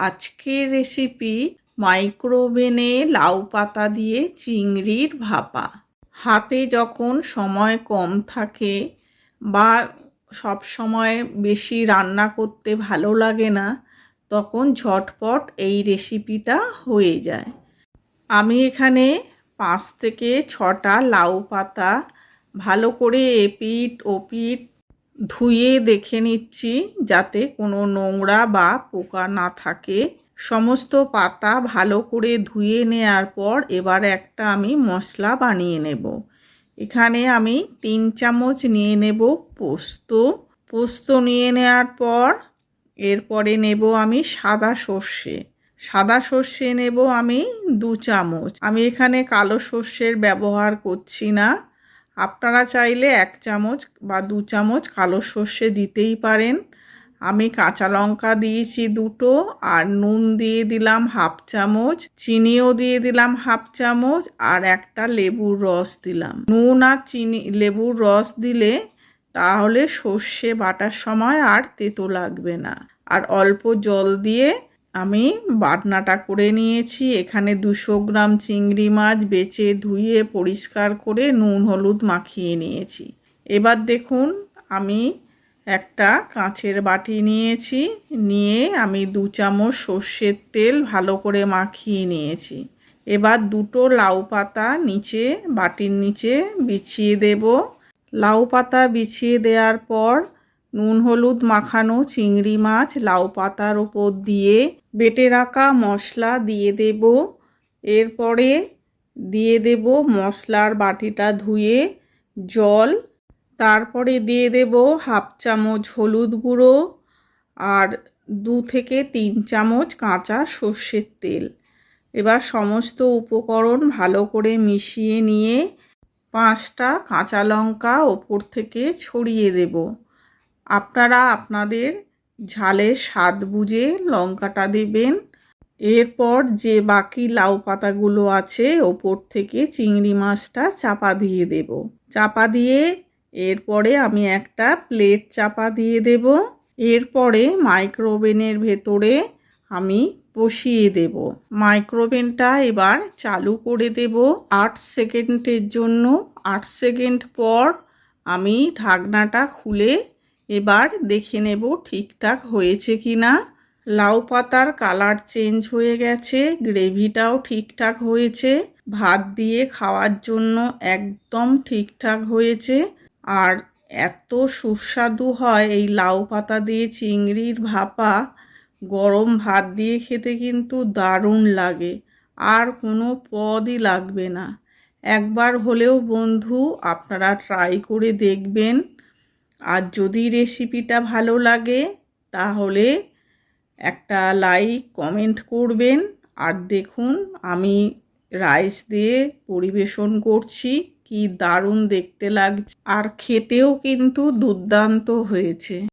আজকের রেসিপি মাইক্রোওভেনে লাউ পাতা দিয়ে চিংড়ির ভাপা। হাতে যখন সময় কম থাকে বা সব সময় বেশি রান্না করতে ভালো লাগে না, তখন ঝটপট এই রেসিপিটা হয়ে যায়। আমি এখানে পাঁচ থেকে ছটা লাউ পাতা ভালো করে এপিট ওপিট ধুয়ে দেখে নিচ্ছি যাতে কোনো নোংরা বা পোকা না থাকে। সমস্ত পাতা ভালো করে ধুয়ে নেওয়ার পর এবার একটা আমি মশলা বানিয়ে নেব। এখানে আমি তিন চামচ নিয়ে নেব পোস্ত। পোস্ত নিয়ে নেওয়ার পর এরপরে নেব আমি সাদা সর্ষে। সাদা সর্ষে নেব আমি দু চামচ। আমি এখানে কালো সর্ষের ব্যবহার করছি না। আপনারা চাইলে এক চামচ বা দু চামচ কালো সর্ষে দিতেই পারেন। আমি কাঁচা লঙ্কা দিয়েছি দুটো আর নুন দিয়ে দিলাম হাফ চামচ, চিনিও দিয়ে দিলাম হাফ চামচ আর একটা লেবুর রস দিলাম। নুন আর চিনি, লেবুর রস দিলে তাহলে সর্ষে বাটার সময় আর তেতো লাগবে না। আর অল্প জল দিয়ে আমি বাটনাটা করে নিয়েছি। এখানে দুশো গ্রাম চিংড়ি মাছ বেচে ধুয়ে পরিষ্কার করে নুন হলুদ মাখিয়ে নিয়েছি। এবার দেখুন, আমি একটা কাঁচের বাটি নিয়েছি, নিয়ে আমি দু চামচ সর্ষের তেল ভালো করে মাখিয়ে নিয়েছি। এবার দুটো লাউ পাতা নিচে, বাটির নিচে বিছিয়ে দেব। লাউ পাতা বিছিয়ে দেওয়ার পর নুন, হলুদ, মাখানো চিংড়ি মাছ, লাউ পাতার ওপর দিয়ে বেটে রাখা মশলা দিয়ে দেব। এরপরে দিয়ে দেব মশলার বাটিটা ধুয়ে জল। তারপরে দিয়ে দেব হাফ চামচ হলুদ গুঁড়ো আর দু থেকে তিন চামচ কাঁচা সর্ষের তেল। এবার সমস্ত উপকরণ ভালো করে মিশিয়ে নিয়ে পাঁচটা কাঁচা লঙ্কা ওপর থেকে ছড়িয়ে দেব। আপনারা আপনাদের ঝালের স্বাদ বুঝে লঙ্কাটা দেবেন। এরপর যে বাকি লাউ পাতাগুলো আছে, ওপর থেকে চিংড়ি মাছটা চাপা দিয়ে দেব। চাপা দিয়ে এরপরে আমি একটা প্লেট চাপা দিয়ে দেব। এরপরে মাইক্রোওভেনের ভেতরে আমি বসিয়ে দেব। মাইক্রোওভেনটা এবার চালু করে দেব। আট সেকেন্ডের জন্য, আট সেকেন্ড পর আমি ঢাকনাটা খুলে এবার দেখে নেব ঠিকঠাক হয়েছে কি না। লাউ পাতার কালার চেঞ্জ হয়ে গেছে, গ্রেভিটাও ঠিকঠাক হয়েছে, ভাত দিয়ে খাওয়ার জন্য একদম ঠিকঠাক হয়েছে। আর এত সুস্বাদু হয় এই লাউ পাতা দিয়ে চিংড়ির ভাপা। গরম ভাত দিয়ে খেতে কিন্তু দারুণ লাগে, আর কোনো পদই লাগবে না। একবার হলেও বন্ধু, আপনারা ট্রাই করে দেখবেন। আর যদি রেসিপিটা ভালো লাগে, তাহলে একটা লাইক কমেন্ট করবেন। আর দেখুন, আমি রাইস দিয়ে পরিবেশন করছি, কি দারুণ দেখতে লাগছে। আর খেতেও কিন্তু দুর্দান্ত হয়েছে।